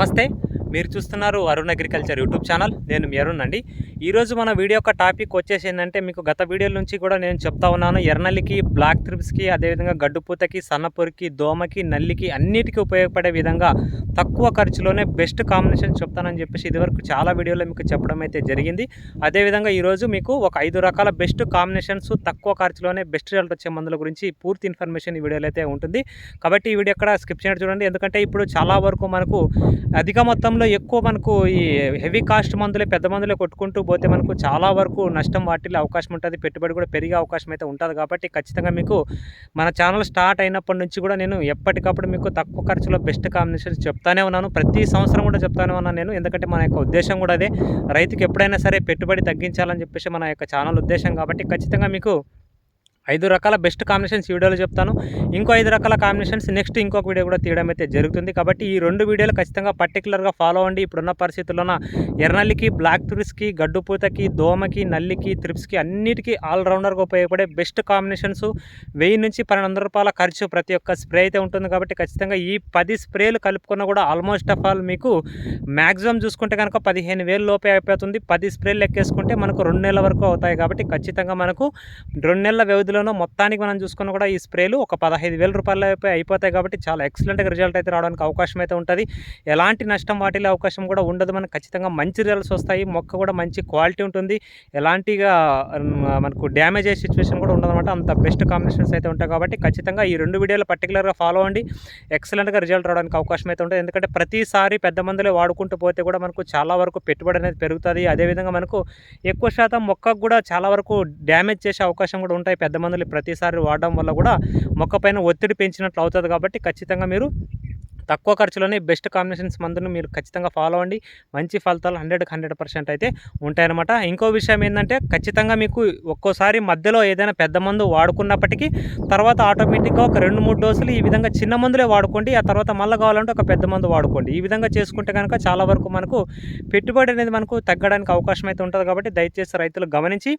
నమస్తే మీరు చూస్తున్నారు అరుణ్ అగ్రికల్చర్ యూట్యూబ్ ఛానల్. నేను మీ అరుణ్ అండి. ఈరోజు మన వీడియో యొక్క టాపిక్ వచ్చేసి ఏంటంటే మీకు గత వీడియోల నుంచి కూడా నేను చెప్తా ఉన్నాను. ఎర్నల్లికి బ్లాక్ త్రిప్స్కి అదేవిధంగా గడ్డుపూతకి సన్నపొరికి దోమకి నల్లికి అన్నిటికీ ఉపయోగపడే విధంగా తక్కువ ఖర్చులోనే బెస్ట్ కాంబినేషన్ చెప్తానని చెప్పేసి ఇదివరకు చాలా వీడియోలో మీకు చెప్పడం అయితే జరిగింది. అదేవిధంగా ఈరోజు మీకు ఒక ఐదు రకాల బెస్ట్ కాంబినేషన్స్ తక్కువ ఖర్చులోనే బెస్ట్ రిజల్ట్ వచ్చే మందుల గురించి పూర్తి ఇన్ఫర్మేషన్ ఈ వీడియోలో అయితే ఉంటుంది. కాబట్టి ఈ వీడియో ఎక్కడ స్కిప్ చేయడం చూడండి. ఎందుకంటే ఇప్పుడు చాలా వరకు మనకు అధిక మొత్తంలో ఎక్కువ మనకు ఈ హెవీ కాస్ట్ మందులే పెద్ద మందులే కొట్టుకుంటూ పోతే మనకు చాలా వరకు నష్టం వాటిల్లో అవకాశం ఉంటుంది. పెట్టుబడి కూడా పెరిగే అవకాశం అయితే ఉంటుంది కాబట్టి ఖచ్చితంగా మీకు మన ఛానల్ స్టార్ట్ అయినప్పటి నుంచి కూడా నేను ఎప్పటికప్పుడు మీకు తక్కువ ఖర్చులో బెస్ట్ కాంబినేషన్స్ చెప్తానే ఉన్నాను. ప్రతి సంవత్సరం కూడా చెప్తానే ఉన్నాను నేను. ఎందుకంటే మన యొక్క ఉద్దేశం కూడా అదే. రైతుకి ఎప్పుడైనా సరే పెట్టుబడి తగ్గించాలని చెప్పేసి మన యొక్క ఛానల్ ఉద్దేశం కాబట్టి ఖచ్చితంగా మీకు ఐదు రకాల బెస్ట్ కాంబినేషన్స్ వీడియోలో చెప్తాను. ఇంకో ఐదు రకాల కాంబినేషన్స్ నెక్స్ట్ ఇంకొక వీడియో కూడా తీయడం అయితే జరుగుతుంది. కాబట్టి ఈ రెండు వీడియోలు ఖచ్చితంగా పర్టికులర్గా ఫాలో అవ్వండి. ఇప్పుడున్న పరిస్థితుల్లోన ఎర్నల్లికి బ్లాక్ తురిస్కి గడ్డుపూతకి దోమకి నల్లికి త్రిప్స్కి అన్నిటికీ ఆల్రౌండర్గా ఉపయోగపడే బెస్ట్ కాంబినేషన్స్. వెయ్యి నుంచి పన్నెండు రూపాయల ఖర్చు ప్రతి ఒక్క స్ప్రే అయితే ఉంటుంది. కాబట్టి ఖచ్చితంగా ఈ పది స్ప్రేలు కలుపుకున్న కూడా ఆల్మోస్ట్ ఆఫ్ ఆల్ మీకు మ్యాక్సిమం చూసుకుంటే కనుక పదిహేను వేలు లోపే అయిపోతుంది. పది స్ప్రేలు లెక్కేసుకుంటే మనకు రెండు నెలల వరకు అవుతాయి. కాబట్టి ఖచ్చితంగా మనకు రెండు నెలల వ్యవధి వ్యవధిలోనూ మొత్తానికి మనం చూసుకున్న కూడా ఈ స్ప్రేలు ఒక పదహైదు వేల రూపాయల అయిపోతాయి కాబట్టి చాలా ఎక్సలెంట్గా రిజల్ట్ అయితే రావడానికి అవకాశం అయితే ఉంటుంది. ఎలాంటి నష్టం వాటిల్లే అవకాశం కూడా ఉండదు. మనకు ఖచ్చితంగా మంచి రిజల్ట్స్ వస్తాయి. మొక్క కూడా మంచి క్వాలిటీ ఉంటుంది. ఎలాంటిగా మనకు డ్యామేజ్ అయ్యే సిచ్యువేషన్ కూడా ఉండదన్నమాట. అంత బెస్ట్ కాంబినేషన్స్ అయితే ఉంటాయి కాబట్టి ఖచ్చితంగా ఈ రెండు వీడియోలు పర్టికులర్గా ఫాలో అవ్వండి. ఎక్సలెంట్గా రిజల్ట్ రావడానికి అవకాశం అయితే ఉంటుంది. ఎందుకంటే ప్రతిసారి పెద్ద మందులే వాడుకుంటూ పోతే కూడా మనకు చాలా వరకు పెట్టుబడి అనేది పెరుగుతుంది. అదేవిధంగా మనకు ఎక్కువ శాతం మొక్కకు కూడా చాలా వరకు డ్యామేజ్ చేసే అవకాశం కూడా ఉంటాయి. పెద్ద మందులు ప్రతిసారి వాడడం వల్ల కూడా మొక్క పైన ఒత్తిడి పెంచినట్లు అవుతుంది కాబట్టి ఖచ్చితంగా మీరు తక్కువ ఖర్చులోనే బెస్ట్ కాంబినేషన్స్ మందును మీరు ఖచ్చితంగా ఫాలో అవ్వండి. మంచి ఫలితాలు హండ్రెడ్కి హండ్రెడ్ పర్సెంట్ అయితే ఉంటాయన్నమాట. ఇంకో విషయం ఏంటంటే ఖచ్చితంగా మీకు ఒక్కోసారి మధ్యలో ఏదైనా పెద్ద మందు వాడుకున్నప్పటికీ తర్వాత ఆటోమేటిక్గా ఒక రెండు మూడు డోసులు ఈ విధంగా చిన్న మందులే వాడుకోండి. ఆ తర్వాత మళ్ళీ కావాలంటే ఒక పెద్ద మందు వాడుకోండి. ఈ విధంగా చేసుకుంటే కనుక చాలా వరకు మనకు పెట్టుబడి అనేది మనకు తగ్గడానికి అవకాశం అయితే ఉంటుంది కాబట్టి దయచేసి రైతులు గమనించి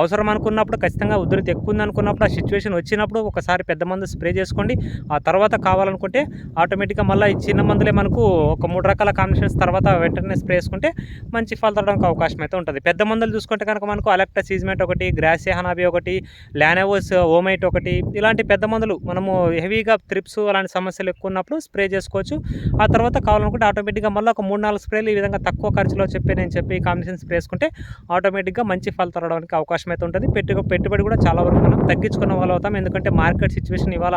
అవసరం అనుకున్నప్పుడు ఖచ్చితంగా ఉధృతి ఎక్కువ ఉంది అనుకున్నప్పుడు ఆ సిచ్యువేషన్ వచ్చినప్పుడు ఒకసారి పెద్ద మందు స్ప్రే చేసుకోండి. ఆ తర్వాత కావాలనుకుంటే ఆటోమేటిక్గా మళ్ళీ ఈ చిన్న మందులే మనకు ఒక మూడు రకాల కాంబినేషన్స్ తర్వాత వెంటనే స్ప్రే చేసుకుంటే మంచి ఫలితడానికి అవకాశం అయితే ఉంటుంది. పెద్ద మందులు చూసుకుంటే కనుక మనకు అలెక్టా సీజ్మెంట్ ఒకటి గ్రాసియా హనాబీ ఒకటి లానోవోస్ ఓమైట్ ఒకటి ఇలాంటి పెద్ద మందులు మనము హెవీగా త్రిప్స్ అలాంటి సమస్యలు ఎక్కువ ఉన్నప్పుడు స్ప్రే చేసుకోవచ్చు. ఆ తర్వాత కావాలనుకుంటే ఆటోమేటిక్గా మళ్ళీ ఒక మూడు నాలుగు స్ప్రేలు ఈ విధంగా తక్కువ ఖర్చులో చెప్పి నేను చెప్పి కాంబినేషన్ స్ప్రే వేసుకుంటే ఆటోమేటిక్గా మంచి ఫలితాలు రావడానికి అవకాశం అయితే ఉంటుంది. పెట్టు పెట్టుబడి కూడా చాలా వరకు మనం తగ్గించుకున్న వాళ్ళు అవుతాం. ఎందుకంటే మార్కెట్ సిచ్యువేషన్ ఇవాళ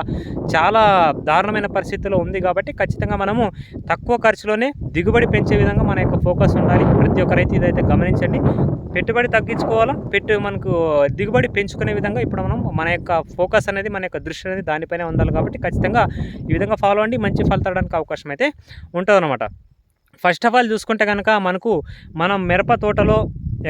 చాలా దారుణమైన పరిస్థితిలో ఉంది కాబట్టి ఖచ్చితంగా ఖచ్చితంగా మనము తక్కువ ఖర్చులోనే దిగుబడి పెంచే విధంగా మన యొక్క ఫోకస్ ఉండాలి. ప్రతి ఒక్క రైతు ఇదైతే గమనించండి. పెట్టుబడి తగ్గించుకోవాలా? పెట్టు మనకు దిగుబడి పెంచుకునే విధంగా ఇప్పుడు మనం మన యొక్క ఫోకస్ అనేది మన యొక్క దృష్టి అనేది దానిపైనే ఉండాలి కాబట్టి ఖచ్చితంగా ఈ విధంగా ఫాలో అండి మంచి ఫలితడానికి అవకాశం అయితే ఉంటుందన్నమాట. ఫస్ట్ ఆఫ్ ఆల్ చూసుకుంటే కనుక మనకు మనం మిరప తోటలో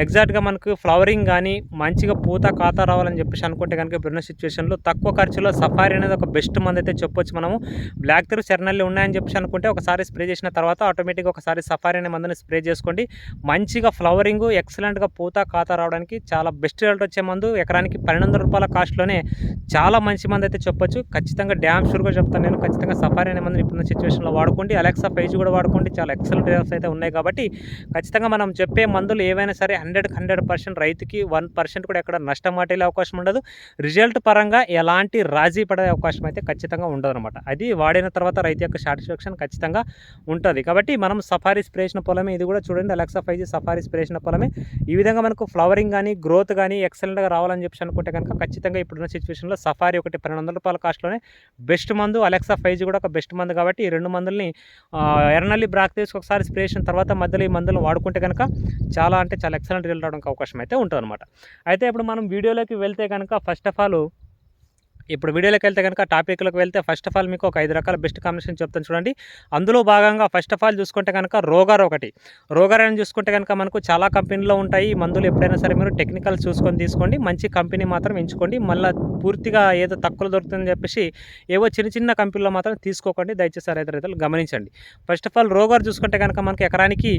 ఎగ్జాక్ట్గా మనకు ఫ్లవరింగ్ కానీ మంచిగా పూత ఖాతా రావాలని చెప్పేసి అనుకుంటే కనుక ఇప్పుడున్న సిచ్యువేషన్లో తక్కువ ఖర్చులో సఫారీ అనేది ఒక బెస్ట్ మంది అయితే చెప్పొచ్చు మనము. బ్లాక్ త్రూ చెర్నల్లి ఉన్నాయని చెప్పేసి అనుకుంటే ఒకసారి స్ప్రే చేసిన తర్వాత ఆటోమేటిక్గా ఒకసారి సఫారీ అనే మందుని స్ప్రే చేసుకోండి. మంచిగా ఫ్లవరింగ్ ఎక్సలెంట్గా పూత ఖాతా రావడానికి చాలా బెస్ట్ రిజల్ట్ వచ్చే మందు. ఎకరానికి పన్నెండు రూపాయల కాస్ట్లోనే చాలా మంచి మంది అయితే చెప్పొచ్చు. ఖచ్చితంగా డ్యామ్ షూర్గా చెప్తాను నేను. ఖచ్చితంగా సఫారీ అనే మందుని ఇప్పుడున్న సిచ్యువేషన్లో వాడుకోండి. అలెక్సా పేజ్ కూడా వాడుకోండి. చాలా ఎక్సలెంట్ రిజల్ట్స్ అయితే ఉన్నాయి కాబట్టి ఖచ్చితంగా మనం చెప్పే మందులు ఏవైనా సరే హండ్రెడ్కి హండ్రెడ్ పర్సెంట్ రైతుకి వన్ పర్సెంట్ కూడా ఎక్కడ నష్టం వాటిల్లే అవకాశం ఉండదు. రిజల్ట్ పరంగా ఎలాంటి రాజీ పడే అవకాశం అయితే ఖచ్చితంగా ఉండదు అనమాట అది వాడిన తర్వాత రైతు యొక్క సాటిస్ఫాక్షన్ ఖచ్చితంగా ఉంటుంది. కాబట్టి మనం సఫారీ స్ప్రేసిన పొలమే ఇది కూడా చూడండి Alexa five G Safari spray పొలమే. ఈ విధంగా మనకు ఫ్లవరింగ్ కానీ గ్రోత్ కానీ ఎక్సలెంట్గా రావాలని చెప్పి అనుకుంటే కనుక ఖచ్చితంగా ఇప్పుడున్న సిచ్యువేషన్లో సఫారీ ఒకటి పన్నెండు వందల రూపాయల కాస్ట్లోనే బెస్ట్ మందు అలెక్సా ఫైవ్ జీ కూడా ఒక బెస్ట్ మందు కాబట్టి ఈ రెండు మందుల్ని ఎర్నల్లి ఎర్రనల్లి బ్రాక్ తీసుకొకసారి ఒకసారి స్ప్రే చేసిన తర్వాత మధ్యలో ఈ మందులను వాడుకుంటే కనుక చాలా అంటే చాలా ఎక్సలెంట్ రిజల్ట్ రావడానికి అవకాశం అయితే ఉంటుంది అనమాట అయితే ఇప్పుడు మనం వీడియోలోకి వెళ్తే కనుక ఫస్ట్ ఆఫ్ ఆల్ ఇప్పుడు వీడియోలోకి వెళ్తే కనుక టాపిక్లోకి వెళ్తే ఫస్ట్ ఆఫ్ ఆల్ మీకు ఒక ఐదు రకాల బెస్ట్ కాంబినేషన్ చెప్తాను చూడండి. అందులో భాగంగా ఫస్ట్ ఆఫ్ ఆల్ చూసుకుంటే కనుక రోగర్ ఒకటి. రోగర్ అని చూసుకుంటే కనుక మనకు చాలా కంపెనీలో ఉంటాయి. మందులు ఎప్పుడైనా సరే మీరు టెక్నికల్ చూసుకొని తీసుకోండి. మంచి కంపెనీ మాత్రం ఎంచుకోండి. మళ్ళీ పూర్తిగా ఏదో తక్కువ దొరుకుతుందని చెప్పేసి ఏవో చిన్న చిన్న కంపెనీలో మాత్రం తీసుకోకండి. దయచేసి రైతు రైతులు గమనించండి. ఫస్ట్ ఆఫ్ ఆల్ రోగర్ చూసుకుంటే కనుక మనకి ఎకరానికి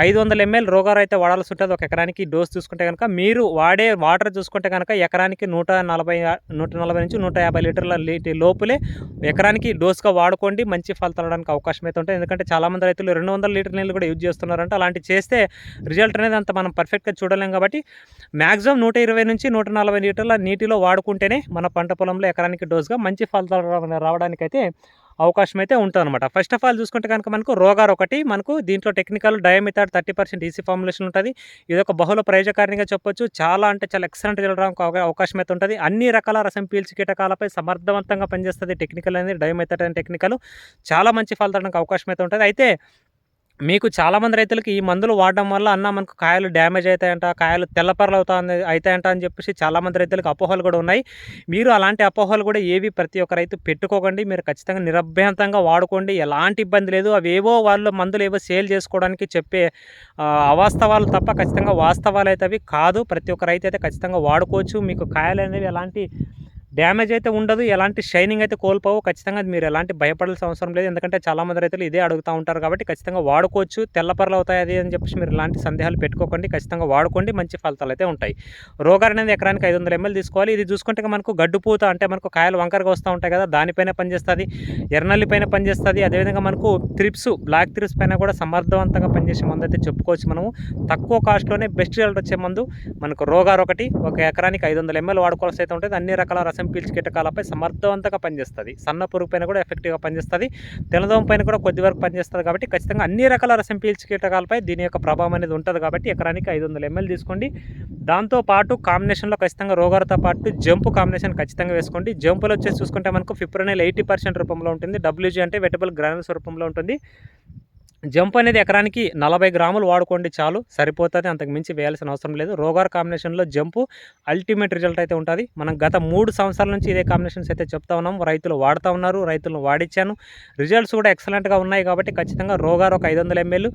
ఐదు వందల ఎంఎల్ రోగర్ అయితే వాడాల్సి ఉంటుంది. ఒక ఎకరానికి డోస్ చూసుకుంటే కనుక మీరు వాడే వాటర్ చూసుకుంటే కనుక ఎకరానికి నూట నలభై నూట నలభై నుంచి నూట యాభై లీటర్ల లీటి లోపులే ఎకరానికి డోస్గా వాడుకోండి మంచి ఫలితాలు రావడానికి అవకాశం అయితే ఉంటుంది. ఎందుకంటే చాలామంది రైతులు రెండు వందల లీటర్ నీళ్ళు కూడా యూజ్ చేస్తున్నారంట. అలాంటి చేస్తే రిజల్ట్ అనేది అంత మనం పర్ఫెక్ట్గా చూడలేం కాబట్టి మ్యాక్సిమం నూట ఇరవై నుంచి నూట నలభై లీటర్ల నీటిలో వాడుకుంటేనే మన పంట పొలంలో ఎకరానికి డోస్గా మంచి ఫలితాలు రావడానికి రావడానికైతే అవకాశం అయితే ఉంటుంది అనమాట ఫస్ట్ ఆఫ్ ఆల్ చూసుకుంటే కనుక మనకు రోగార్ ఒకటి మనకు దీంట్లో technical dimethoate thirty percent EC formulation ఉంటుంది. ఇది ఒక బహుళ ప్రయోజకారినిగా చెప్పొచ్చు. చాలా అంటే చాలా ఎక్సలెంట్ రిజల్ట్ అవకాశం అయితే ఉంటుంది. అన్ని రకాల రసం పీల్చి కీటకాలపై సమర్థవంతంగా పనిచేస్తుంది టెక్నికల్ అనేది డయామిథాడ్ అనే టెక్నికల్ చాలా మంచి ఫలితానికి అవకాశం అయితే ఉంటుంది. అయితే మీకు చాలామంది రైతులకి ఈ మందులు వాడడం వల్ల అన్న మనకు కాయలు డ్యామేజ్ అవుతాయంట కాయలు తెల్లపరలు అవుతా అవుతాయంట అని చెప్పేసి చాలామంది రైతులకు అపోహలు కూడా ఉన్నాయి. మీరు అలాంటి అపోహలు కూడా ఏవి ప్రతి ఒక్క రైతు పెట్టుకోకండి. మీరు ఖచ్చితంగా నిరభ్యంతంగా వాడుకోండి. ఎలాంటి ఇబ్బంది లేదు. అవేవో వాళ్ళు మందులు ఏవో సేల్ చేసుకోవడానికి చెప్పే అవాస్తవాలు తప్ప ఖచ్చితంగా వాస్తవాలు అయితే అవి కాదు. ప్రతి ఒక్క రైతు అయితే ఖచ్చితంగా వాడుకోవచ్చు. మీకు కాయలు అనేవి ఎలాంటి డ్యామేజ్ అయితే ఉండదు ఎలాంటి షైనింగ్ అయితే కోల్పోవు. ఖచ్చితంగా మీరు ఎలాంటి భయపడాల్సిన అవసరం లేదు. ఎందుకంటే చాలామంది రైతులు ఇదే అడుగుతూ ఉంటారు కాబట్టి ఖచ్చితంగా వాడుకోవచ్చు. తెల్లపరలు అవుతాయి అది అని చెప్పేసి మీరు ఎలాంటి సందేహాలు పెట్టుకోకండి. ఖచ్చితంగా వాడుకోండి. మంచి ఫలితాలు అయితే ఉంటాయి. రోగార్ అనేది ఎకరానికి ఐదు వందల ఎంఎల్ తీసుకోవాలి. ఇది చూసుకుంటే మనకు గడ్డుపూత అంటే మనకు కాయలు వంకరగా వస్తూ ఉంటాయి కదా దానిపైన పనిచేస్తుంది. ఎర్రనల్లి పైన పనిచేస్తుంది. అదేవిధంగా మనకు త్రిప్స్ బ్లాక్ త్రిప్స్ పైన కూడా సమర్థవంతంగా పనిచేసే మందు అయితే చెప్పుకోవచ్చు మనము. తక్కువ కాస్ట్లోనే బెస్ట్ రిజల్ట్ వచ్చే మందు మనకు రోగార్ ఒకటి ఒక ఎకరానికి ఐదు వందల ఎంఎల్ వాడుకోవాల్సి అయితే ఉంటుంది. అన్ని రకాల రసం పీల్చి కీటకాలపై సమర్థవంతంగా పనిచేస్తుంది. సన్న పురుగు పైన కూడా ఎఫెక్టివ్గా పనిచేస్తుంది. తెల్లదోమ పైన కూడా కొద్ది వరకు పనిచేస్తుంది కాబట్టి ఖచ్చితంగా అన్ని రకాల రసం పీల్చి కీటకాలపై దీని యొక్క ప్రభావం అనేది ఉంటుంది కాబట్టి ఎకరానికి ఐదు వందల ఎంఎల్ తీసుకోండి. దాంతోపాటు కాంబినేషన్లో ఖచ్చితంగా రోగాలతో పాటు జంపు కాంబినేషన్ ఖచ్చితంగా వేసుకోండి. జంపులు వచ్చేసి చూసుకుంటే మనకు ఫిప్రనైల్ ఎయిటీ పర్సెంట్ రూపంలో ఉంటుంది. డబ్ల్యూజీ అంటే వెటబుల్ గ్రానుల్స్ రూపంలో ఉంటుంది. జంప్ అనేది ఎకరానికి నలభై గ్రాములు వాడుకోండి చాలు సరిపోతుంది. అంతకు మించి వేయాల్సిన అవసరం లేదు. రోగార్ కాంబినేషన్లో జంపు అల్టిమేట్ రిజల్ట్ అయితే ఉంటుంది. మనం గత మూడు సంవత్సరాల నుంచి ఇదే కాంబినేషన్స్ అయితే చెప్తా ఉన్నాం. రైతులు వాడుతూ ఉన్నారు రైతులను వాడిచ్చాను. రిజల్ట్స్ కూడా ఎక్సలెంట్గా ఉన్నాయి కాబట్టి ఖచ్చితంగా రోగార్ ఒక ఐదు వందల ఎంఎల్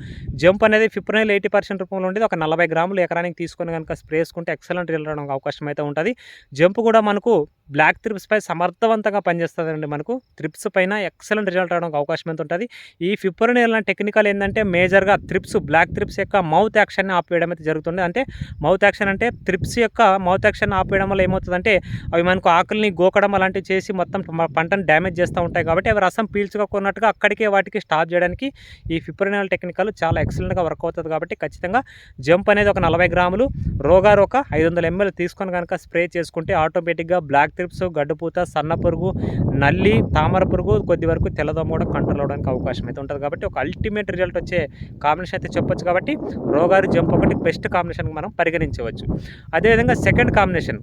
జంప్ అనేది ఫిప్రనైల్ ఎయిటీ పర్సెంట్ రూపంలో ఉండేది ఒక నలభై గ్రాములు ఎకరానికి తీసుకొని కనుక స్ప్రే వేసుకుంటే ఎక్సలెంట్ రిజల్ట్ రావడానికి అవకాశం అయితే ఉంటుంది. జంప్ కూడా మనకు బ్లాక్ త్రిప్స్ పై సమర్థవంతంగా పనిచేస్తుందండి మనకు. త్రిప్స్ పైన ఎక్సలెంట్ రిజల్ట్ రావడానికి అవకాశం ఎంత ఉంటుంది ఈ ఫిప్రనైల్ టెక్నికల్ ఏంటంటే మేజర్గా త్రిప్స్ బ్లాక్ త్రిప్స్ యొక్క మౌత్ యాక్షన్ని ఆపేయడం అయితే జరుగుతుంది. అంటే మౌత్ యాక్షన్ అంటే త్రిప్స్ యొక్క మౌత్ యాక్షన్ ఆపేయడం వల్ల ఏమవుతుందంటే అవి మనకు ఆకుల్ని గోకడం అలాంటివి చేసి మొత్తం పంటను డ్యామేజ్ చేస్తూ ఉంటాయి కాబట్టి అవి రసం పీల్చుకోకున్నట్టుగా అక్కడికే వాటికి స్టాప్ చేయడానికి ఈ ఫిప్రనైల్ టెక్నికల్ చాలా ఎక్సలెంట్గా వర్క్ అవుతుంది కాబట్టి ఖచ్చితంగా జంప్ అనేది ఒక నలభై గ్రాములు రోగార్ ఒక ఐదు వందల ఎంఎల్ తీసుకొని కనుక స్ప్రే చేసుకుంటే ఆటోమేటిక్గా బ్లాక్ త్రిప్స్ గడ్డపూత సన్న పురుగు నల్లి తామర పురుగు కొద్ది వరకు తెల్లదోమ కూడా కంట్రోల్ అవడానికి అవకాశం అయితే ఉంటుంది. కాబట్టి ఒక అల్టిమేట్ రిజల్ట్ వచ్చే కాంబినేషన్ అయితే చెప్పొచ్చు కాబట్టి రోగారు జంప్ ఒకటి బెస్ట్ కాంబినేషన్ మనం పరిగణించవచ్చు. అదేవిధంగా సెకండ్ కాంబినేషన్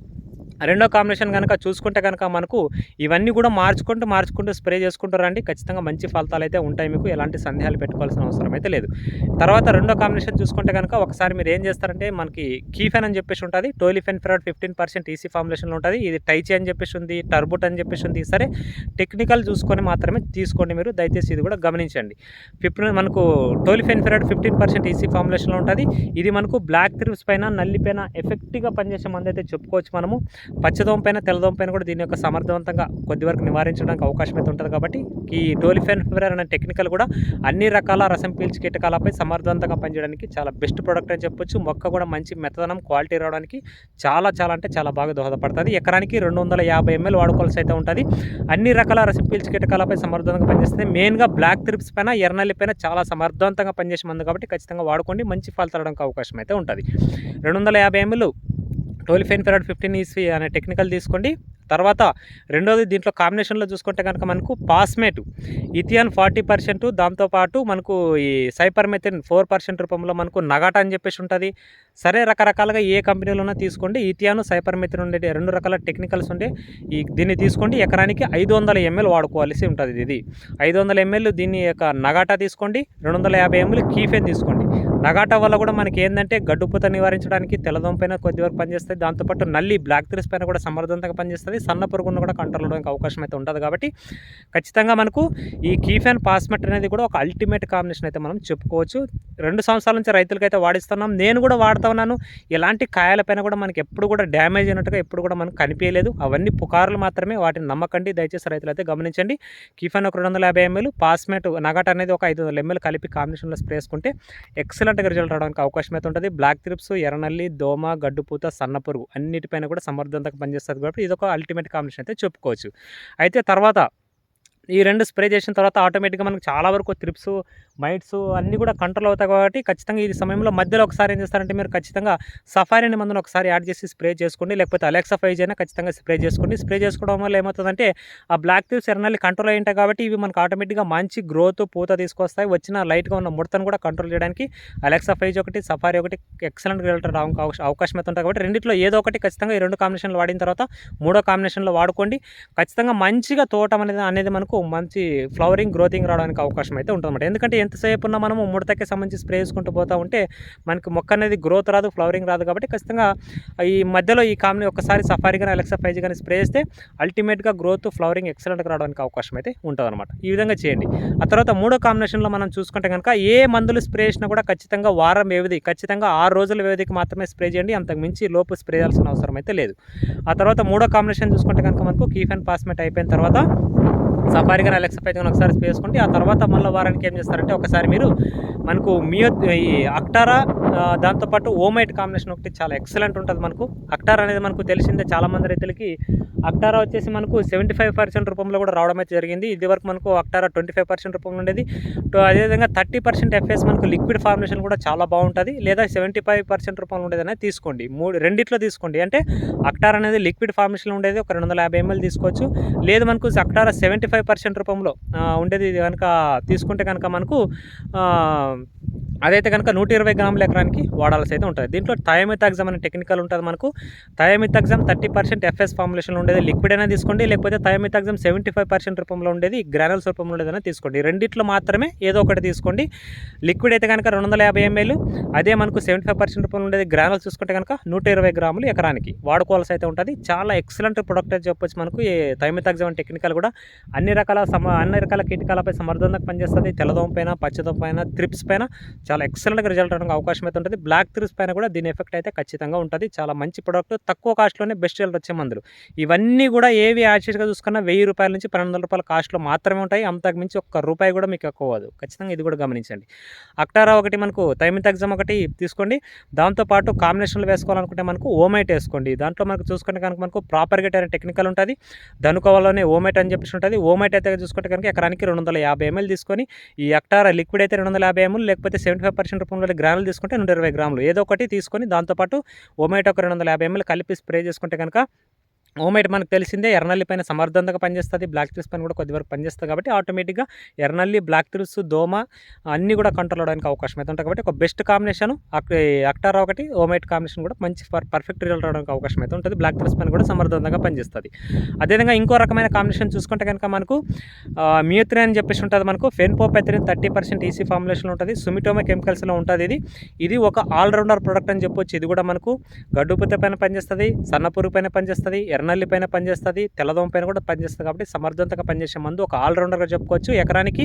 రెండో కాంబినేషన్ కనుక చూసుకుంటే కనుక మనకు ఇవన్నీ కూడా మార్చుకుంటూ మార్చుకుంటూ స్ప్రే చేసుకుంటారు అండి? ఖచ్చితంగా మంచి ఫలితాలు అయితే ఉంటాయి మీకు. ఎలాంటి సందేహాలు పెట్టుకోవాల్సిన అవసరం అయితే లేదు. తర్వాత రెండో కాంబినేషన్ చూసుకుంటే కనుక ఒకసారి మీరు ఏం చేస్తారంటే మనకి కీఫెన్ అని చెప్పేసి ఉంటుంది. Tolfenpyrad fifteen percent EC ఫార్ములేషన్లో ఉంటుంది. ఇది టైచి అని చెప్పేసి ఉంది టర్బుట్ అని చెప్పేసి ఉంది. సరే టెక్నికల్ చూసుకొని మాత్రమే తీసుకోండి మీరు. దయచేసి ఇది కూడా గమనించండి. ఫిఫ్టీన్ మనకు tolfenpyrad fifteen percent EC ఫార్ములేషన్లో ఉంటుంది. ఇది మనకు బ్లాక్ త్రిప్స్ పైన నల్లి పైన ఎఫెక్టివ్గా పనిచేసే మంది అయితే చెప్పుకోవచ్చు మనము. పచ్చదోమ పైన తెల్లదోమ పైన కూడా దీని యొక్క సమర్థవంతంగా కొద్ది వరకు నివారించడానికి అవకాశం అయితే ఉంటుంది కాబట్టి ఈ టోలిఫెన్ ఫెవర్ అనే టెక్నికల్ కూడా అన్ని రకాల రసం పీల్చి కీటకాలపై సమర్థవంతంగా పనిచేయడానికి చాలా బెస్ట్ ప్రోడక్ట్ అని చెప్పొచ్చు. మొక్క కూడా మంచి మెత్తదనం క్వాలిటీ రావడానికి చాలా చాలా అంటే చాలా బాగా దోహదపడుతుంది. ఎకరానికి రెండు వందల యాభై ఎంఎల్ వాడుకోవాల్సి అయితే ఉంటుంది. అన్ని రకాల రసం పీల్చి కీటకాలపై సమర్థవంతంగా పనిచేస్తుంది మెయిన్గా బ్లాక్ త్రిప్స్ పైన ఎర్నల్లి పైన చాలా సమర్థవంతంగా పనిచేసే మందు కాబట్టి ఖచ్చితంగా వాడుకోండి. మంచి ఫలితాలడానికి అవకాశం అయితే ఉంటుంది. రెండు వందల యాభై ఎంఎల్ టోలిఫెన్ ఫెరాడ్ ఫిఫ్టీన్ ఈస్వీ అనే టెక్నికల్ తీసుకోండి. తర్వాత రెండోది దీంట్లో కాంబినేషన్లో చూసుకుంటే కనుక మనకు పాస్మేట్ ఇథియాన్ ఫార్టీ పర్సెంట్ దాంతోపాటు మనకు ఈ సైపర్మెథిన్ ఫోర్ పర్సెంట్ రూపంలో మనకు నగాట అని చెప్పేసి ఉంటుంది. సరే రకరకాలుగా ఏ కంపెనీలోనో తీసుకోండి. ఇథియాను సైపర్మెథిన్ ఉండే రెండు రకాల టెక్నికల్స్ ఉండే. ఈ దీన్ని తీసుకోండి. ఎకరానికి ఐదు వందల ఎంఎల్ వాడుకోవాల్సి ఉంటుంది ఇది. ఐదు వందల ఎంఎల్ దీన్ని యొక్క నగాటా తీసుకోండి. రెండు వందల యాభై ఎంఎల్ కీఫెన్ తీసుకోండి. నగాటా వల్ల కూడా మనకి ఏంటంటే గడ్డుపూత నివారించడానికి తెల్లదోమ పైన కొద్దివరకు పనిచేస్తుంది. దాంతోపాటు నల్లి బ్లాక్ త్రిస్ పైన కూడా సమర్థవంతంగా పనిచేస్తుంది. సన్న పురుగును కూడా కంట్రోల్ అవడానికి అవకాశం అయితే ఉంటుంది కాబట్టి ఖచ్చితంగా మనకు ఈ కీఫెన్ పాస్మెట్ అనేది కూడా ఒక అల్టిమేట్ కాంబినేషన్ అయితే మనం చెప్పుకోవచ్చు. రెండు సంవత్సరాల నుంచి రైతులకైతే వాడిస్తున్నాం. నేను కూడా వాడుతున్నాను కొడతా ఉన్నాను. ఎలాంటి కాయలపైన కూడా మనకి ఎప్పుడు కూడా డ్యామేజ్ అయినట్టుగా ఎప్పుడు కూడా మనకు కనిపించలేదు. అవన్నీ పుకార్లు మాత్రమే వాటిని నమ్మకండి. దయచేసి రైతులైతే గమనించండి. కిఫాన్ ఒక రెండు వందల యాభై ఎంఎల్ పాస్మేట్ నగట్ అనేది ఒక ఐదు వందల ఎంఎల్ కలిపి కాంబినేషన్లో స్ప్రే వేసుకుంటే ఎక్సలెంట్గా రిజల్ట్ రావడానికి అవకాశం అయితే ఉంటుంది. బ్లాక్ త్రిప్స్ ఎర్రనల్లి దోమ గడ్డుపూత సన్నపురుగు అన్నిటిపైన కూడా సమర్థవంతంగా పనిచేస్తుంది కాబట్టి ఇది ఒక అల్టిమేట్ కాంబినేషన్ అయితే చెప్పుకోవచ్చు. అయితే తర్వాత ఈ రెండు స్ప్రే చేసిన తర్వాత ఆటోమేటిక్గా మనకు చాలా వరకు త్రిప్స్ మైట్స్ అన్నీ కూడా కంట్రోల్ అవుతాయి కాబట్టి ఖచ్చితంగా ఈ సమయంలో మధ్యలో ఒకసారి ఏం చేస్తారంటే మీరు ఖచ్చితంగా సఫారీని మందును ఒకసారి యాడ్ చేసి స్ప్రే చేసుకోండి. లేకపోతే అలెక్సా ఫైజ్ అయినా ఖచ్చితంగా స్ప్రే చేసుకోండి. స్ప్రే చేసుకోవడం వల్ల ఏమవుతుందంటే ఆ బ్లాక్ థీవ్స్ ఎర్నల్లి కంట్రోల్ అయి ఉంటాయి కాబట్టి ఇవి మనకు ఆటోమేటిక్గా మంచి గ్రోత్ పూత తీసుకొస్తాయి. వచ్చిన లైట్గా ఉన్న ముడతను కూడా కంట్రోల్ చేయడానికి అలెక్సా ఫైజ్ ఒకటి సఫారీ ఒకటి ఎక్సలెంట్ రిజల్ట్ రావడానికి అవకాశం- అవకాశం అయితే కాబట్టి రెండిట్లో ఏదో ఒకటి ఖచ్చితంగా ఈ రెండు కాంబినేషన్లు వాడిన తర్వాత మూడో కాంబినేషన్లో వాడుకోండి. ఖచ్చితంగా మంచిగా తోటం అనేది అనేది మనకు మంచి ఫ్లవరింగ్ గ్రోతింగ్ రావడానికి అవకాశం అయితే ఉంటుందన్నమాట. ఎందుకంటే ఎంతసేపు ఉన్నా మనము ముడతకి సంబంధించి స్ప్రే చేసుకుంటూ పోతా ఉంటే మనకి మొక్క అనేది గ్రోత్ రాదు ఫ్లవరింగ్ రాదు కాబట్టి ఖచ్చితంగా ఈ మధ్యలో ఈ కాంబినే ఒకసారి సఫారీ కానీ అలెక్సా ఫైజ్ కానీ స్ప్రే చేస్తే అల్టిమేట్గా గ్రోత్ ఫ్లవరింగ్ ఎక్సలెంట్గా రావడానికి అవకాశం అయితే ఉంటుందన్నమాట. ఈ విధంగా చేయండి. ఆ తర్వాత మూడో కాంబినేషన్లో మనం చూసుకుంటే కనుక ఏ మందులు స్ప్రే చేసినా కూడా ఖచ్చితంగా వారం వ్యవధి ఖచ్చితంగా ఆరు రోజుల వ్యవధికి మాత్రమే స్ప్రే చేయండి. అంతకు మించి లోపు స్ప్రే చేయాల్సిన అవసరం అయితే లేదు. ఆ తర్వాత మూడో కాంబినేషన్ చూసుకుంటే కనుక మనకు కీఫ్ అండ్ పాస్మెంట్ అయిపోయిన తర్వాత సఫారీ కానీ అలెక్సా పైన ఒకసారి స్ప్రే ఆ తర్వాత మళ్ళీ వారానికి ఏం చేస్తారంటే ఒకసారి మీరు మనకు మియో ఈ అక్టారా దాంతోపాటు ఓమైట్ కాంబినేషన్ ఒకటి చాలా ఎక్సలెంట్ ఉంటుంది మనకు. అక్టార్ అనేది మనకు తెలిసిందే చాలామంది రైతులకి. అక్టారా వచ్చేసి మనకు సెవెంటీ ఫైవ్ పర్సెంట్ రూపంలో కూడా రావడం అయితే జరిగింది. ఇది వరకు మనకు అక్టారా ట్వంటీ ఫైవ్ పర్సెంట్ రూపంలో ఉండేది. అదేవిధంగా థర్టీ పర్సెంట్ ఎఫ్ఎస్ మనకు లిక్విడ్ ఫార్మేషన్ కూడా చాలా బాగుంటుంది. లేదా సెవెంటీ ఫైవ్ పర్సెంట్ రూపంలో ఉండేది అనేది తీసుకోండి. మూడు రెండిట్లో తీసుకోండి. అంటే అక్టార్ అనేది లిక్విడ్ ఫార్మేషన్లో ఉండేది. ఒక రెండు వందల యాభై ఎంఎల్ తీసుకోవచ్చు. లేదు మనకు అక్టారా సెవెంటీ ఫైవ్ పర్సెంట్ రూపంలో ఉండేది కనుక తీసుకుంటే కనుక మనకు అదైతే కనుక నూట ఇరవై గ్రాముల ఎకరానికి వాడాల్సి అయితే ఉంటుంది. దీంట్లో థయోమితాగ్జమ్ అనే టెక్నికల్ ఉంటుంది మనకు. Thiamethoxam thirty percent FS formulation ఉండేది లిక్విడ్ అయినా తీసుకోండి లేకపోతే థయోమితాగ్జమ్ సెవెంటీ ఫైవ్ పర్సెంట్ రూపంలో ఉండేది గ్రానల్స్ రూపంలో ఉండేదైనా తీసుకోండి. రెండిట్లో మాత్రమే ఏదో ఒకటి తీసుకోండి. లిక్విడ్ అయితే కనుక రెండు వందల యాభై ఎంఎల్ అదే మనకు సెవెంటీ ఫైవ్ పర్సెంట్ రూపంలో ఉండేది గ్రానల్స్ చూసుకుంటే కనుక నూట ఇరవై గ్రాములు ఎకరానికి వాడుకోవాల్సి అయితే ఉంటుంది. చాలా ఎక్సలెంట్ ప్రొడక్ట్ అని చెప్పొచ్చు మనకు. ఈ థైమితాగ్జమ్ అనే టెక్నికల్ కూడా అన్ని రకాల సమ అన్ని రకాల కీటకాలపై సమర్థంగా పనిచేస్తుంది. తెల్లదోమ పైన పచ్చదోమ పైన త్రిప్స్ పైన చాలా ఎక్సలెంట్గా రిజల్ట్ అవడానికి అవకాశం అయితే ఉంటుంది. బ్లాక్ త్రిప్స్ పైన కూడా దీని ఎఫెక్ట్ అయితే ఖచ్చితంగా ఉంటుంది. చాలా మంచి ప్రొడక్ట్ తక్కువ కాస్ట్లోనే బెస్ట్ రిజల్ట్ వచ్చే మందులు. ఇవన్నీ కూడా ఏవి యాక్చువల్గా చూసుకున్నా వెయ్యి రూపాయల నుంచి పన్నెండు వందల రూపాయల కాస్ట్లో మాత్రమే ఉంటాయి. అంతకు మించి ఒక్క రూపాయి కూడా మీకు ఎక్కువ అవ్వదు. ఖచ్చితంగా ఇది కూడా గమనించండి. అక్టారా ఒకటి మనకు థైమితాగ్జమ్ ఒకటి తీసుకోండి. దాంతోపాటు కాంబినేషన్లు వేసుకోవాలనుకుంటే మనకు ఓమైట్ వేసుకోండి. దాంట్లో మనకు చూసుకుంటే కనుక మనకు ప్రాపర్ అనే టెక్నికల్ ఉంటుంది. ధనుకోవాలనే ఓమైట్ అని చెప్పేసి ఉంటుంది. ఓమైట్ అయితే చూసుకుంటే కనుక ఎకరానికి రెండు వందల యాభై ఎంఎల్ తీసుకొని ఈ అక్టారా లిక్విడ్ అయితే రెండు వందల యాభై ఎంఎల్ లేకపోతే సెవెంటీ ఫైవ్ పర్సెంట్ రూపంలో గ్రానులు తీసుకుంటే నూట ఇరవై గ్రాములు. ఏదో ఒకటి తీసుకొని దాంతోపాటు ఓమైట్ ఒక రెండు వందల యాభై ఎంఎల్ కలిపి స్ప్రే చేసుకుంటే కనుక ఓమైట్ మనకు తెలిసిందే ఎర్రనల్లి పైన సమర్థవంతంగా పనిచేస్తుంది బ్లాక్ త్రిప్స్ పైన కూడా కొద్దివరకు పనిచేస్తుంది కాబట్టి ఆటోమేటిక్గా ఎర్రనల్లి బ్లాక్ త్రిప్స్ దోమ అన్నీ కూడా కంట్రోల్ అవడానికి అవకాశం అయితే ఉంటుంది కాబట్టి ఒక బెస్ట్ కాంబినేషన్ అక్టారా ఒకటి ఓమైట్ కాంబినేషన్ కూడా మంచి పర్ఫెక్ట్ రిజల్ట్ రావడానికి అవకాశం అయితే ఉంటుంది. బ్లాక్ త్రిప్స్ పైన కూడా సమర్థవంతంగా పనిచేస్తుంది. అదేవిధంగా ఇంకో రకమైన కాంబినేషన్ చూసుకుంటే కనుక మనకు మియోత్రి అని చెప్పేసి ఉంటుంది మనకు. ఫెన్పోపెత్రిన్ థర్టీ పర్సెంట్ ఈసీ ఫార్ములేషన్లో ఉంటుంది. సుమిటోమా కెమికల్స్లో ఉంటుంది ఇది. ఇది ఒక ఆల్రౌండర్ ప్రోడక్ట్ అని చెప్పొచ్చు. ఇది కూడా మనకు గడ్డుపుత పైన పనిచేస్తుంది సన్నపురుగు పైన పనిచేస్తుంది ఎర్రనల్లి పైన పనిచేస్తుంది తెల్లదోమ పైన కూడా పనిచేస్తుంది కాబట్టి సమర్థవంతంగా పనిచేసే మందు ఒక ఆల్రౌండర్గా చెప్పుకోవచ్చు. ఎకరానికి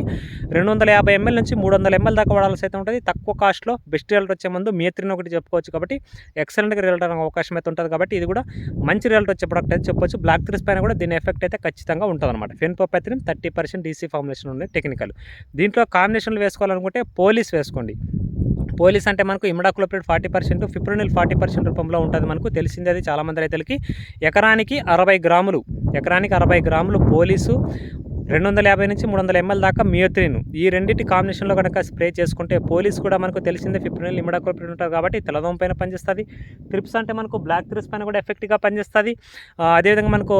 రెండు వందల యాభై ఎంఎల్ నుంచి మూడు వందల ఎంఎల్ దాకా వాడాల్సి అయితే ఉంటుంది. తక్కువ కాస్ట్లో బెస్ట్ రిజల్ట్ వచ్చే మందు మేత్రిని ఒకటి చెప్పుకోవచ్చు కాబట్టి ఎక్సలెంట్గా రిజల్ట్ అనే అవకాశం అయితే ఉంటుంది కాబట్టి ఇది కూడా మంచి రిజల్ట్ వచ్చే ప్రోడక్ట్ అయితే చెప్పొచ్చు బ్లాక్ త్రిస్ పైన కూడా దీని ఎఫెక్ట్ అయితే ఖచ్చితంగా ఉంటుంది అనమాట fenpropathrin thirty percent DC formulation ఉండే టెక్నికల్ దీంట్లో కాంబినేషన్లు వేసుకోవాలనుకుంటే పోలీస్ వేసుకోండి. పోలీస్ అంటే మనకు imidacloprid forty percent fipronil forty percent రూపంలో ఉంటుంది మనకు. తెలిసింది అది చాలామంది రైతులకి. ఎకరానికి అరవై గ్రాములు ఎకరానికి అరవై గ్రాములు పోలీసు రెండు వందల యాభై నుంచి మూడు వందల ఎంఎల్ దాకా మియోత్రిన్ ఈ రెండింటి కాంబినేషన్లో కనుక స్ప్రే చేసుకుంటే పోలీస్ కూడా మనకు తెలిసిందే ఫిప్రోనిల్ ఇమిడాక్లోపిడ్ ఉంటుంది కాబట్టి తెల్లదోమ పైన పనిచేస్తుంది. త్రిప్స్ అంటే మనకు బ్లాక్ త్రిప్స్ పైన కూడా ఎఫెక్ట్గా పనిచేస్తుంది. అదేవిధంగా మనకు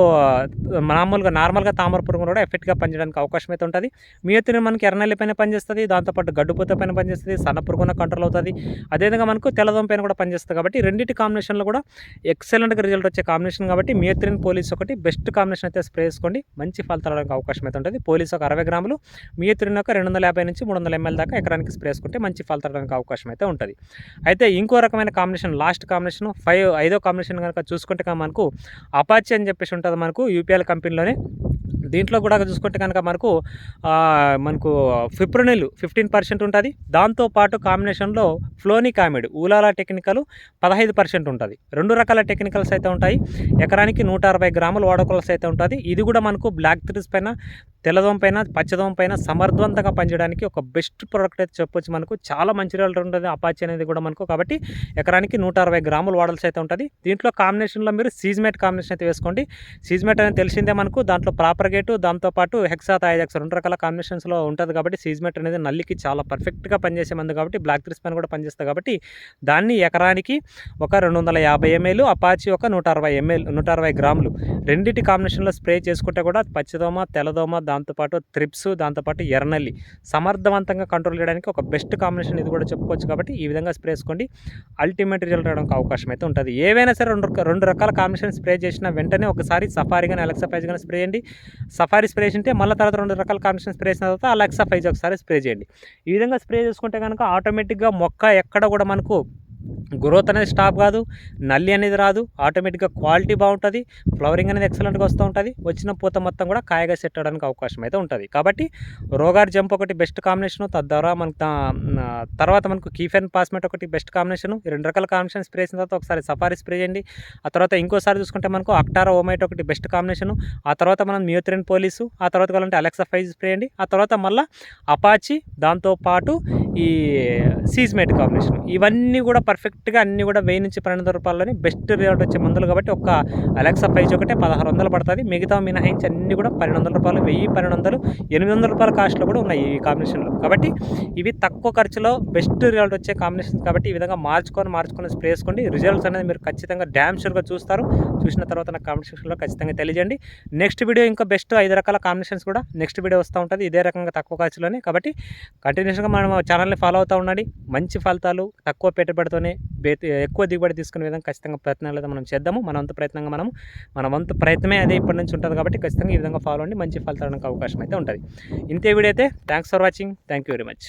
మామూలుగా నార్మల్గా తామర పురుగు కూడా ఎఫెక్ట్గా పనిచేయడానికి అవకాశం అయితే ఉంటుంది. మియోత్రిన్ మనకి ఎర్రనల్లి పైన పనిచేస్తుంది దాంతోపాటు గడ్డుపూత పైన పనిచేస్తుంది సన్న పురుగున కంట్రోల్ అవుతుంది. అదేవిధంగా మనకు తెల్లదోమ పైన కూడా పనిచేస్తుంది కాబట్టి రెండింటి కాంబినేషన్లో కూడా ఎక్సలెంట్గా రిజల్ట్ వచ్చే కాంబినేషన్ కాబట్టి మియోత్రిన్ పోలీస్ ఒకటి బెస్ట్ కాంబినేషన్ అయితే స్ప్రే చేసుకోండి. మంచి ఫలితాలు అవకాశం అయితే ఉంటుంది. పోలీస్ ఒక అరవై గ్రాములు మియోత్రిన్ ఒక రెండు వందల యాభై నుంచి మూడు వందల ఎంఎల్ దాకా ఎకరానికి స్ప్రే చేసుకుంటే మంచి ఫలితడానికి అవకాశం అయితే ఉంటుంది. అయితే ఇంకో రకమైన కాంబినేషన్ లాస్ట్ కాంబినేషన్ ఫైవ్ ఐదో కాంబినేషన్ కనుక చూసుకుంటే మనకు అపాచి అని చెప్పేసి ఉంటుంది మనకు యూపీఎల్ కంపెనీలోనే. దీంట్లో కూడా చూసుకుంటే కనుక మనకు మనకు ఫిప్రొనిల్ ఫిఫ్టీన్ పర్సెంట్ ఉంటుంది. దాంతోపాటు కాంబినేషన్లో ఫ్లోనిక్ ఆమిడ్ ఊలాల టెక్నికల్ పదహైదు పర్సెంట్ ఉంటుంది. రెండు రకాల టెక్నికల్స్ అయితే ఉంటాయి. ఎకరానికి నూట అరవై గ్రాముల వాడుకోవాల్సి అయితే ఉంటుంది. ఇది కూడా మనకు బ్లాక్ త్రిస్ పైన తెల్లదోంపైన పచ్చదోంపైన పచ్చదోమ సమర్థవంతంగా పనిచేయడానికి ఒక బెస్ట్ ప్రోడక్ట్ అయితే చెప్పొచ్చు మనకు. చాలా మంచి రిజల్ట్ ఉంటుంది అపాచి అనేది కూడా మనకు. కాబట్టి ఎకరానికి నూట అరవై గ్రాములు వాడాల్సి అయితే ఉంటుంది. దీంట్లో కాంబినేషన్లో మీరు సీజ్మేట్ కాంబినేషన్ అయితే వేసుకోండి. సీజ్మేట్ అనేది తెలిసిందే మనకు. దాంట్లో ప్రాపర్ గేటు దాంతోపాటు హెక్సా థైజాక్స్ రెండు రకాల కాంబినేషన్స్లో ఉంటుంది కాబట్టి సీజ్మేట్ అనేది నల్లికి చాలా పర్ఫెక్ట్గా పనిచేసే మందు కాబట్టి బ్లాక్ త్రిస్ పని కూడా పనిచేస్తుంది కాబట్టి దాన్ని ఎకరానికి ఒక రెండు వందల యాభై ఎంఎల్ అపాచి ఒక నూట అరవై ఎంఎల్ నూట అరవై గ్రాములు. రెండింటి కాంబినేషన్లో స్ప్రే చేసుకుంటే కూడా పచ్చదోమ తెల్లదోమ దాంతోపాటు త్రిప్స్ దాంతోపాటు ఎర్నల్లి సమర్థవంతంగా కంట్రోల్ చేయడానికి ఒక బెస్ట్ కాంబినేషన్ ఇది కూడా చెప్పుకోవచ్చు కాబట్టి ఈ విధంగా స్ప్రే చేసుకోండి. అల్టిమేట్ రిజల్ట్ రావడానికి అవకాశం అయితే ఉంటుంది. ఏవైనా సరే రెండు రెండు రకాల కాంబినేషన్ స్ప్రే చేసిన వెంటనే ఒకసారి సఫారీ కానీ అలెక్సా ఫైజ్ కానీ స్ప్రే చేయండి. సఫారీ స్ప్రే చేసింటే మళ్ళీ తర్వాత రెండు రకాల కాంబినేషన్ స్ప్రే చేసిన తర్వాత అలెక్సా ఫైజ్ ఒకసారి స్ప్రే చేయండి. ఈ విధంగా స్ప్రే చేసుకుంటే కనుక ఆటోమేటిక్గా మొక్క ఎక్కడ కూడా మనకు గ్రోత్ అనేది స్టాప్ కాదు నల్లి అనేది రాదు ఆటోమేటిక్గా క్వాలిటీ బాగుంటుంది ఫ్లవరింగ్ అనేది ఎక్సలెంట్గా వస్తూ ఉంటుంది వచ్చిన పూత మొత్తం కూడా కాయగా సెట్ అవడానికి అవకాశం అయితే ఉంటుంది. కాబట్టి రోగార్ జంప్ ఒకటి బెస్ట్ కాంబినేషన్ తద్వారా మనకు తర్వాత మనకు కీఫెన్ పాస్మెట్ ఒకటి బెస్ట్ కాంబినేషన్ రెండు రకాల కాంబినేషన్ స్ప్రే చేసిన తర్వాత ఒకసారి సఫారీ స్ప్రే చేయండి. ఆ తర్వాత ఇంకోసారి చూసుకుంటే మనకు అక్టారా ఓమైట్ ఒకటి బెస్ట్ కాంబినేషన్ ఆ తర్వాత మనం మ్యూత్రిన్ పోలీసు ఆ తర్వాత కావాలంటే అలెక్సా ఫైజ్ స్ప్రే చేయండి ఆ తర్వాత మళ్ళీ అపాచి దాంతోపాటు ఈ సీజ్మేట్ కాంబినేషన్ ఇవన్నీ కూడా పర్ఫెక్ట్గా అన్నీ కూడా వెయ్యి నుంచి పన్నెండు రూపాయలని బెస్ట్ రేట్ వచ్చే మందులు కాబట్టి ఒక అలెక్సా ప్రైజ్ ఒకటే పదహారు వందలు పడుతుంది. మిగతా మినహాయించి అన్ని కూడా పన్నెండు వందల రూపాయలు వెయ్యి పన్నెండు వందలు ఎనిమిది వందల రూపాయల కాస్ట్లో కూడా ఉన్నాయి ఈ కాంబినేషన్లో కాబట్టి ఇవి తక్కువ ఖర్చులో బెస్ట్ రిజల్ట్ వచ్చే కాంబినేషన్ కాబట్టి ఈ విధంగా మార్చుకొని మార్చుకొని స్ప్రే చేసుకోండి రిజల్ట్స్ అనేది మీరు ఖచ్చితంగా డ్యామ్ షూర్గా చూస్తారు. చూసిన తర్వాత నాకు కామెంట్ సెక్షన్లో ఖచ్చితంగా తెలియజేయండి. నెక్స్ట్ వీడియో ఇంకా బెస్ట్ ఐదు రకాల కాంబినేషన్స్ కూడా నెక్స్ట్ వీడియో వస్తూ ఉంటుంది. ఇదే రకంగా తక్కువ ఖర్చులోనే. కాబట్టి కంటిన్యూస్గా మనం ఛానల్ని ఫాలో అవుతూ ఉండండి. మంచి ఫలితాలు తక్కువ పెట్టుబడితోనే బే- ఎక్కువ దిగుబడి తీసుకునే విధంగా ఖచ్చితంగా ప్రయత్నాలు అయితే మనం చేద్దాము. మన వంతు ప్రయత్నంగా మనం మన వంతు ప్రయత్నమే అదే ఇప్పటి నుంచి ఉంటుంది కాబట్టి ఖచ్చితంగా ఈ విధంగా ఫాలో అండి మంచి ఫలితాలకు అవకాశం అయితే ఉంటుంది. ఇంతే వీడియో అయితే thanks for watching thank you very much